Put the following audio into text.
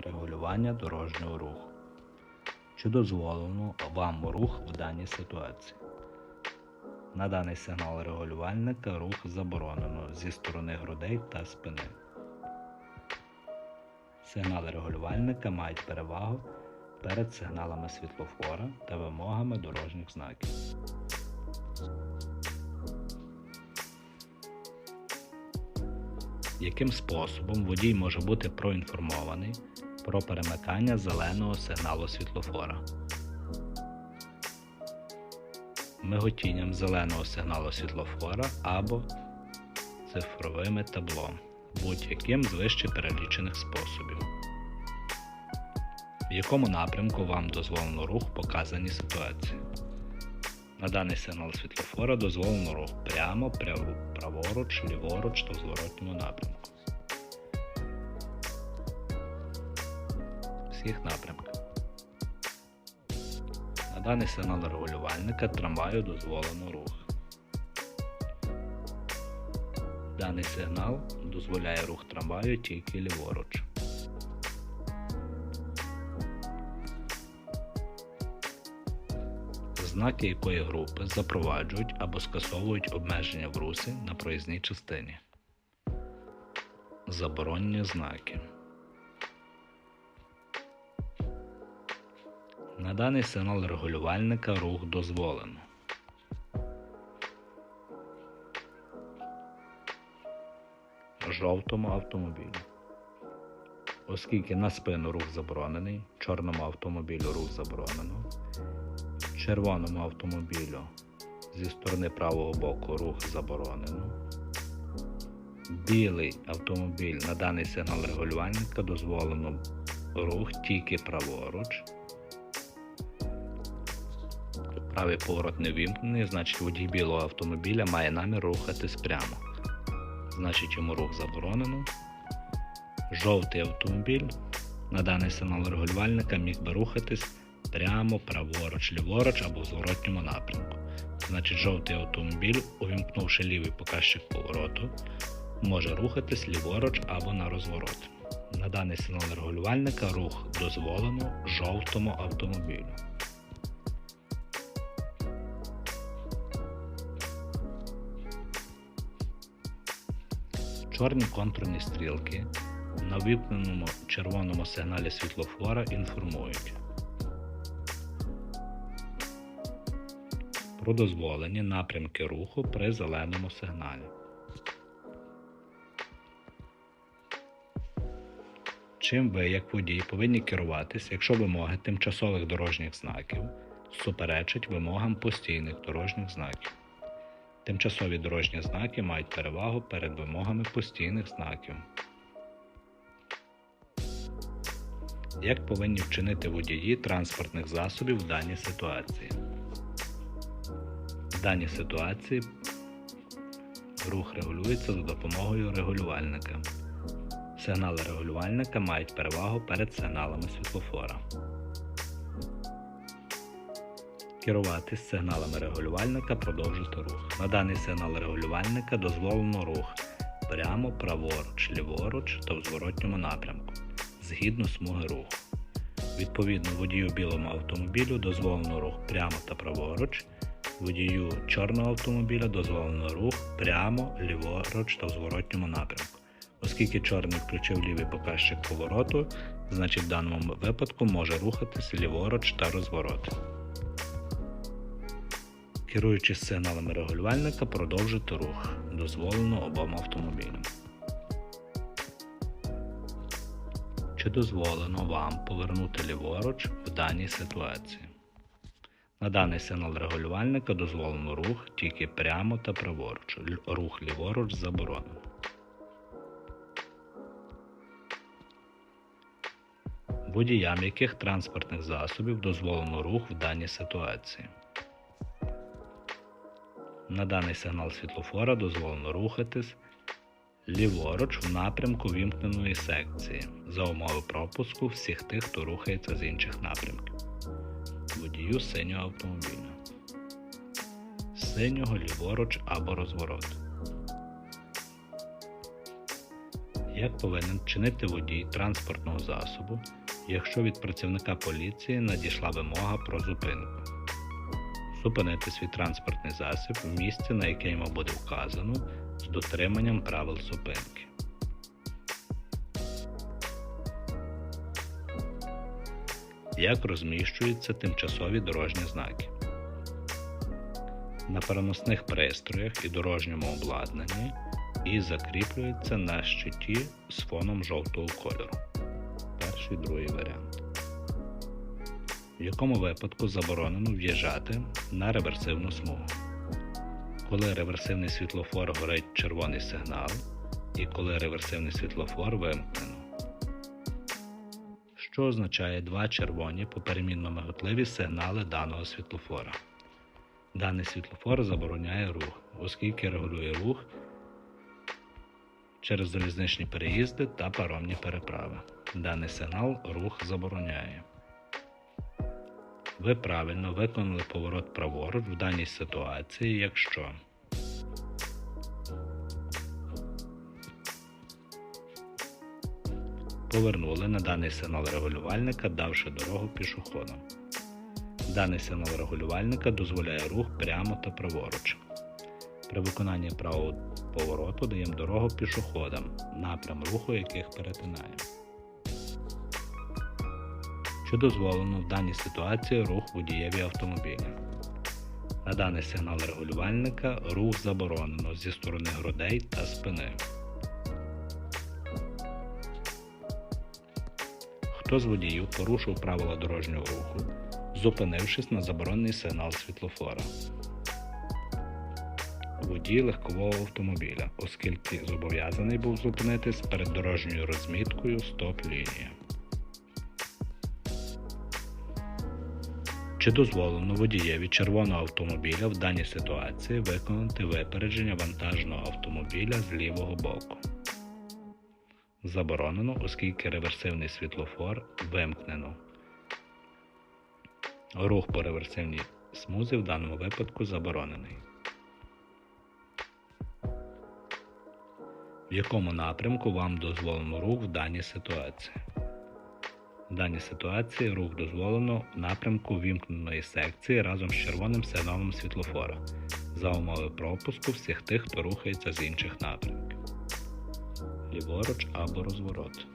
регулювання дорожнього руху. Чи дозволено вам рух в даній ситуації? На даний сигнал регулювальника рух заборонено зі сторони грудей та спини. Сигнали регулювальника мають перевагу перед сигналами світлофора та вимогами дорожніх знаків. Яким способом водій може бути проінформований про перемикання зеленого сигналу світлофора? Миготінням зеленого сигналу світлофора або цифровими табло, будь-яким з вище перелічених способів. В якому напрямку вам дозволено рух в показаній ситуації? На даний сигнал світлофора дозволено рух прямо, праворуч, ліворуч та в зворотньому напрямку. Всіх напрямках. На даний сигнал регулювальника трамваю дозволено рух. Даний сигнал дозволяє рух трамваю тільки ліворуч. Знаки якої групи запроваджують або скасовують обмеження в русі на проїзній частині. Заборонні знаки. На даний сигнал регулювальника рух дозволено. Жовтому автомобілю. Оскільки на спину рух заборонений, чорному автомобілю рух заборонено, червоному автомобілю зі сторони правого боку рух заборонено. Білий автомобіль на даний сигнал регулювальника дозволено рух тільки праворуч. Правий поворот не вімкнений, значить водій білого автомобіля має намір рухатись прямо. Значить йому рух заборонено. Жовтий автомобіль на даний сигнал регулювальника міг би рухатись прямо, праворуч, ліворуч або в зворотньому напрямку. Значить, жовтий автомобіль, увімкнувши лівий показчик повороту, може рухатись ліворуч або на розворот. На даний сигнал регулювальника рух дозволено жовтому автомобілю. Чорні контурні стрілки на вимкненому червоному сигналі світлофора інформують про дозволені напрямки руху при зеленому сигналі. Чим ви, як водій, повинні керуватися, якщо вимоги тимчасових дорожніх знаків суперечать вимогам постійних дорожніх знаків? Тимчасові дорожні знаки мають перевагу перед вимогами постійних знаків. Як повинні вчинити водії транспортних засобів в даній ситуації? В даній ситуації рух регулюється за допомогою регулювальника. Сигнали регулювальника мають перевагу перед сигналами світлофора. Керуватись сигналами регулювальника продовжити рух. На даний сигнал регулювальника дозволено рух прямо, праворуч, ліворуч та в зворотньому напрямку згідно смуги руху. Відповідно, водію білому автомобілю дозволено рух прямо та праворуч, водію чорного автомобіля дозволено рух прямо, ліворуч та в зворотньому напрямку. Оскільки чорний включив лівий показчик повороту, значить в даному випадку може рухатись ліворуч та розворот. Керуючись сигналами регулювальника, продовжити рух. Дозволено обом автомобілям. Чи дозволено вам повернути ліворуч в даній ситуації? На даний сигнал регулювальника дозволено рух тільки прямо та праворуч. Рух ліворуч заборонено. Водіям яких транспортних засобів дозволено рух в даній ситуації? На даний сигнал світлофора дозволено рухатись ліворуч в напрямку вімкненої секції за умови пропуску всіх тих, хто рухається з інших напрямків. Водію синього автомобіля. Синього ліворуч або розворот. Як повинен чинити водій транспортного засобу, якщо від працівника поліції надійшла вимога про зупинку? Зупинити свій транспортний засіб в місці, на яке йому буде вказано, з дотриманням правил зупинки. Як розміщуються тимчасові дорожні знаки? На переносних пристроях і дорожньому обладнанні і закріплюються на щиті з фоном жовтого кольору. Перший другий варіант. В якому випадку заборонено в'їжджати на реверсивну смугу. Коли реверсивний світлофор горить червоний сигнал, і коли реверсивний світлофор вимкнено. Що означає два червоні поперемінно миготливі сигнали даного світлофора. Даний світлофор забороняє рух, оскільки регулює рух через залізничні переїзди та паромні переправи. Даний сигнал рух забороняє. Ви правильно виконали поворот праворуч в даній ситуації, якщо повернули на даний сигнал регулювальника, давши дорогу пішоходам. Даний сигнал регулювальника дозволяє рух прямо та праворуч. При виконанні правого повороту даємо дорогу пішоходам, напрям руху яких перетинаємо. Що дозволено в даній ситуації рух водієві автомобіля. На даний сигнал регулювальника рух заборонено зі сторони грудей та спини. Хто з водіїв порушив правила дорожнього руху, зупинившись на заборонений сигнал світлофора? Водій легкового автомобіля, оскільки зобов'язаний був зупинитись перед дорожньою розміткою стоп-лінія. Чи дозволено водієві червоного автомобіля в даній ситуації виконати випередження вантажного автомобіля з лівого боку? Заборонено, оскільки реверсивний світлофор вимкнено. Рух по реверсивній смузі в даному випадку заборонений. В якому напрямку вам дозволено рух в даній ситуації? В даній ситуації рух дозволено в напрямку вімкненої секції разом з червоним сигналом світлофора за умови пропуску всіх тих, хто рухається з інших напрямків. Ліворуч або розворот.